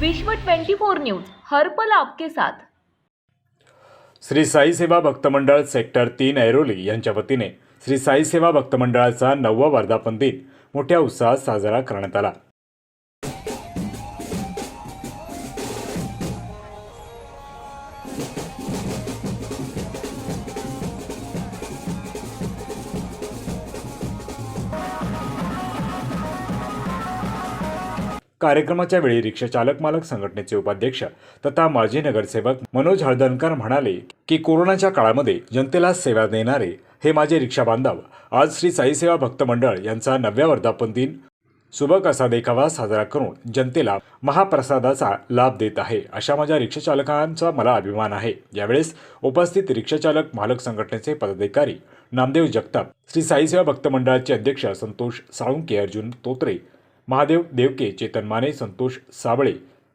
विश्व 24 न्यूज हर्पल आपके साथ. श्री साई सेवा भक्त मंडळ सेक्टर तीन ऐरोली यांच्या वतीने श्री साई सेवा भक्त मंडळाचा नववा वर्धापन दिन मोठ्या उत्साहात साजरा करण्यात आला. कार्यक्रमाच्या वेळी रिक्षा चालक मालक संघटनेचे उपाध्यक्ष तथा माजी नगरसेवक मनोज हळदणकर म्हणाले की कोरोनाच्या काळामध्ये जनतेला सेवा देणारे हे माझे रिक्षा बांधव आज श्री साईसेवा भक्त मंडळ यांचा नवव्या वर्धापन दिन सुबक असा देखावा साजरा करून जनतेला महाप्रसादाचा लाभ देत आहे अशा माझ्या रिक्षाचालकांचा मला अभिमान आहे. यावेळेस उपस्थित रिक्षाचालक मालक संघटनेचे पदाधिकारी नामदेव जगताप श्री साई सेवा भक्त मंडळाचे अध्यक्ष संतोष साळुंके अर्जुन तोत्रे महादेव देवके चेतन माने संतोष साबळे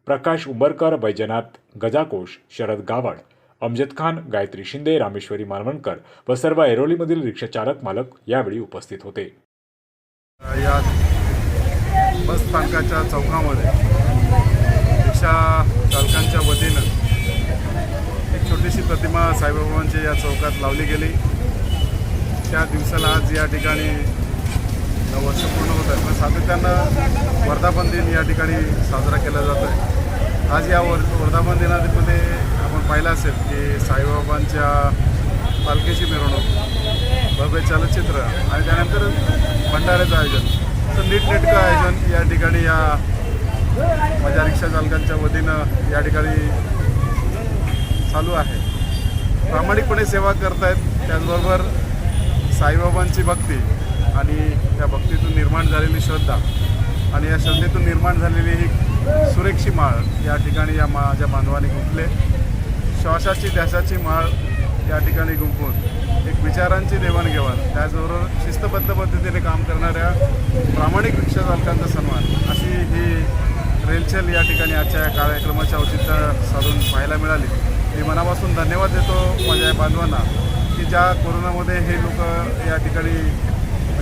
प्रकाश उंबरकर बैजनाथ गजाकोश शरद गावड अमजद खान गायत्री शिंदे रामेश्वरी मालवणकर व सर्व ऐरोलीमधील रिक्षाचालक मालक यावेळी उपस्थित होते. या बस स्थानकाच्या चौकामध्ये रिक्षा चालकांच्या वतीनं एक छोटीशी प्रतिमा साईबाबांची या चौकात लावली गेली. त्या दिवसाला आज या ठिकाणी निमित्तानं वर्धापन दिन या ठिकाणी साजरा केला जात आहे. आज या वर वर्धापन दिनामध्ये आपण पाहिलं असेल की साईबाबांच्या पालखीची मिरवणूक भव्य चलचित्र आणि त्यानंतर भंडाऱ्याचं आयोजन. तर नीटनेटकं आयोजन या ठिकाणी या माझ्या रिक्षा चालकांच्या वतीनं या ठिकाणी चालू आहे. प्रामाणिकपणे सेवा करतायत त्याचबरोबर साईबाबांची भक्ती आणि त्या भक्तीतून निर्माण झालेली श्रद्धा आणि या श्रद्धेतून निर्माण झालेली ही सुरेक्षी माळ या ठिकाणी या माझ्या बांधवाने गुंफले. श्वासाची ध्यासाची माळ या ठिकाणी गुंफून एक विचारांची देवाणघेवाण त्याचबरोबर शिस्तबद्ध पद्धतीने काम करणाऱ्या प्रामाणिक रिक्षा चालकांचा सन्मान अशी ही रेलचेल या ठिकाणी आजच्या या कार्यक्रमाच्या औचित्य साधून पाहायला मिळाली. मी मनापासून धन्यवाद देतो माझ्या बांधवांना की ज्या कोरोनामध्ये हे लोक या ठिकाणी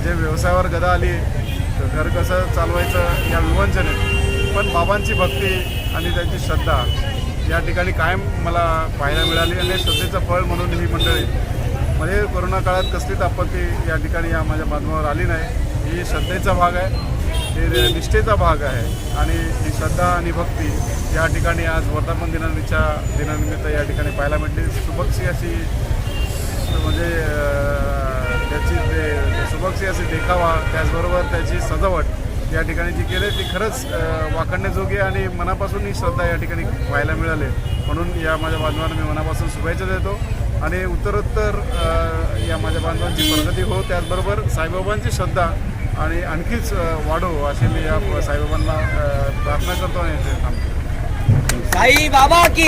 म्हणजे व्यवसायावर गदा आली तर घर कसं चालवायचं या विवंचनेत पण बाबांची भक्ती आणि त्यांची श्रद्धा या ठिकाणी कायम मला पाहायला मिळाली आणि श्रद्धेचं फळ म्हणून ही मंडळी. म्हणजे कोरोना काळात कसलीच आपत्ती या ठिकाणी या माझ्या बांधवावर आली नाही. ही श्रद्धेचा भाग आहे हे निष्ठेचा भाग आहे आणि ही श्रद्धा आणि भक्ती या ठिकाणी आज वर्धापन दिनाच्या दिनानिमित्त या ठिकाणी पाहायला मिळते सुबक्षी अशी म्हणजे सुबक्षी अशी देखावा त्याचबरोबर त्याची सजावट या ठिकाणी जी केली ती खरंच अं, वाखाणण्याजोगी आणि मनापासून ही श्रद्धा या ठिकाणी पाहायला मिळाली. म्हणून या माझ्या बांधवांना मी मनापासून शुभेच्छा देतो. आणि उत्तरोत्तर या माझ्या बांधवांची प्रगती हो त्याचबरोबर साईबाबांची श्रद्धा आणि आणखीच वाढो अशी मी या साईबाबांना प्रार्थना करतो आणि थांबतो. साई बाबा की